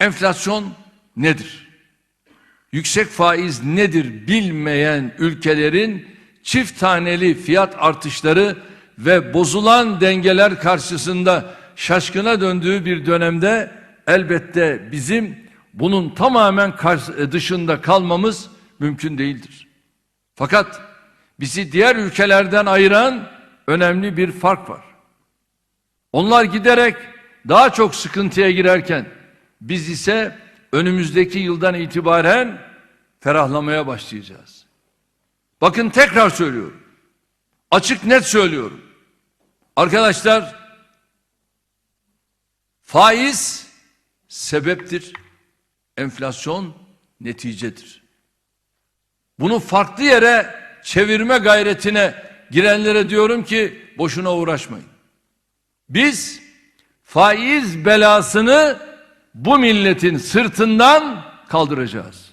Enflasyon nedir? Yüksek faiz nedir bilmeyen ülkelerin çift taneli fiyat artışları ve bozulan dengeler karşısında şaşkına döndüğü bir dönemde elbette bizim bunun tamamen kars- dışında kalmamız mümkün değildir. Fakat bizi diğer ülkelerden ayıran önemli bir fark var. Onlar giderek daha çok sıkıntıya girerken biz ise önümüzdeki yıldan itibaren ferahlamaya başlayacağız. Bakın tekrar söylüyorum. Açık net söylüyorum. Arkadaşlar faiz sebeptir. Enflasyon neticedir. Bunu farklı yere çevirme gayretine girenlere diyorum ki boşuna uğraşmayın. Biz faiz belasını bu milletin sırtından kaldıracağız.